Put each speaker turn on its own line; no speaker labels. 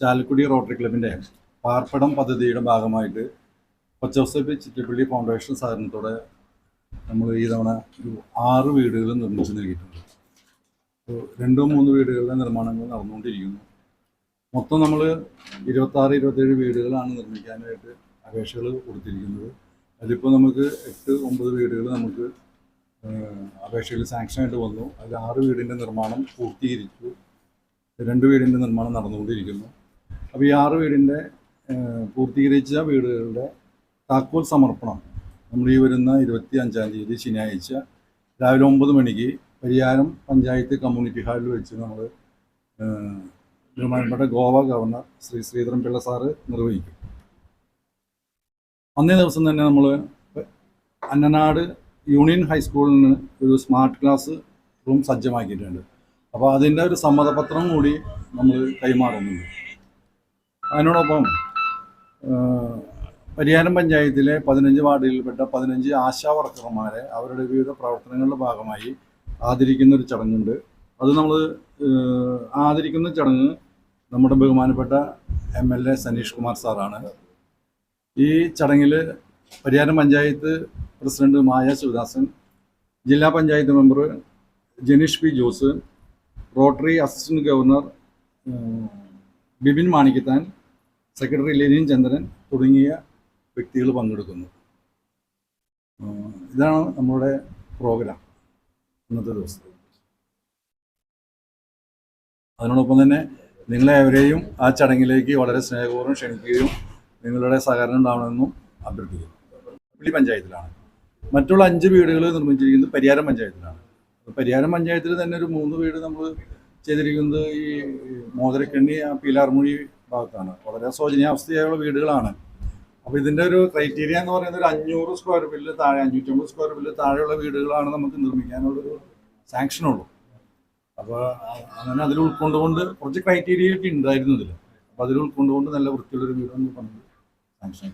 Chalakudy rotary ക്ലബിന്റെ പാർപ്പിടം പദ്ധതിയുടെ ഭാഗമായിട്ട് കൊച്ചൗസേപ്പ് ചിറ്റപ്പള്ളി ഫൗണ്ടേഷൻ സഹകരണത്തോടെ നമ്മൾ ഈ തവണ ഒരു ആറ് വീടുകൾ നിർമ്മിച്ചു നൽകിയിട്ടുണ്ട്. രണ്ടോ മൂന്ന് വീടുകളുടെ നിർമ്മാണങ്ങൾ നടന്നുകൊണ്ടിരിക്കുന്നു. മൊത്തം നമ്മൾ ഇരുപത്താറ് ഇരുപത്തേഴ് വീടുകളാണ് നിർമ്മിക്കാനായിട്ട് അപേക്ഷകൾ കൊടുത്തിരിക്കുന്നത്. അതിപ്പോൾ നമുക്ക് എട്ട് ഒമ്പത് വീടുകൾ നമുക്ക് അപേക്ഷകൾ സാങ്ഷനായിട്ട് വന്നു. അതിൽ ആറ് വീടിന്റെ നിർമ്മാണം പൂർത്തീകരിച്ചു. രണ്ട് വീടിന്റെ നിർമ്മാണം നടന്നുകൊണ്ടിരിക്കുന്നു. അപ്പോൾ ഈ ആറ് വീടിന്റെ പൂർത്തീകരിച്ച വീടുകളുടെ താക്കോൽ സമർപ്പണം നമ്മൾ ഈ വരുന്ന ഇരുപത്തി അഞ്ചാം തീയതി ശനിയാഴ്ച രാവിലെ ഒമ്പത് മണിക്ക് പരിയാരം പഞ്ചായത്ത് കമ്മ്യൂണിറ്റി ഹാളിൽ വെച്ച് നമ്മൾ ബഹുമാനപ്പെട്ട ഗോവ ഗവർണർ ശ്രീ ശ്രീധരൻ പിള്ള സാറ് നിർവഹിക്കും. അന്നേ ദിവസം തന്നെ നമ്മൾ അന്നനാട് യൂണിയൻ ഹൈസ്കൂളിന് ഒരു സ്മാർട്ട് ക്ലാസ് റൂം സജ്ജമാക്കിയിട്ടുണ്ട്. അപ്പോൾ അതിന്റെ ഒരു സമ്മതപത്രം കൂടി നമ്മൾ കൈമാറുന്നുണ്ട്. അതിനോടൊപ്പം പരിയാരം പഞ്ചായത്തിലെ പതിനഞ്ച് വാർഡുകളിൽപ്പെട്ട പതിനഞ്ച് ആശാ വർക്കർമാരെ അവരുടെ വിവിധ പ്രവർത്തനങ്ങളുടെ ഭാഗമായി ആദരിക്കുന്ന ഒരു ചടങ്ങുണ്ട്. അത് നമ്മൾ ആദരിക്കുന്ന ചടങ്ങ് നമ്മുടെ ബഹുമാനപ്പെട്ട M L A Saneesh Kumar സാറാണ്. ഈ ചടങ്ങിൽ പരിയാരം പഞ്ചായത്ത് പ്രസിഡന്റ് മായ ശിവദാസൻ ജില്ലാ panchayat member Janeesh P Jose Rotary assistant governor Bibin Manikkathan secretary Lenin Chandran തുടങ്ങിയ വ്യക്തികൾ പങ്കെടുക്കുന്നു. ഇതാണ് നമ്മുടെ പ്രോഗ്രാം ഇന്നത്തെ ദിവസം. അതിനോടൊപ്പം തന്നെ നിങ്ങളെ അവരെയും ആ ചടങ്ങിലേക്ക് വളരെ സ്നേഹപൂർവം ക്ഷണിക്കുകയും നിങ്ങളുടെ സഹകരണം ഉണ്ടാവണമെന്നും അഭ്യർത്ഥിക്കുന്നു. പുള്ളി പഞ്ചായത്തിലാണ്. മറ്റുള്ള അഞ്ച് വീടുകൾ നിർമ്മിച്ചിരിക്കുന്നത് പരിയാരം പഞ്ചായത്തിലാണ്. പരിയാരം പഞ്ചായത്തിൽ തന്നെ ഒരു മൂന്ന് വീട് നമ്മൾ ചെയ്തിരിക്കുന്നത് ഈ മോതിരക്കണ്ണി ആ പീലാർമൊഴി ഭാഗത്താണ്. വളരെ ശോചനീയാവസ്ഥയായുള്ള വീടുകളാണ്. അപ്പോൾ ഇതിന്റെ ഒരു ക്രൈറ്റീരിയ എന്ന് പറയുന്നത് ഒരു അഞ്ഞൂറ് സ്ക്വയർ ഫീറ്റിൽ താഴെ അഞ്ഞൂറ്റമ്പത് സ്ക്വയർ ഫീറ്റിൽ താഴെയുള്ള വീടുകളാണ് നമുക്ക് നിർമ്മിക്കാനുള്ളൊരു സാങ്ഷനുള്ളൂ അപ്പോൾ അങ്ങനെ അതിൽ ഉൾക്കൊണ്ടുകൊണ്ട് കുറച്ച് ക്രൈറ്റീരിയ ഒക്കെ ഉണ്ടായിരുന്നു അപ്പോൾ അതിൽ ഉൾക്കൊണ്ടുകൊണ്ട് നല്ല വൃത്തിയുള്ളൊരു വീട് എന്ന് പറഞ്ഞത് സാങ്ഷൻ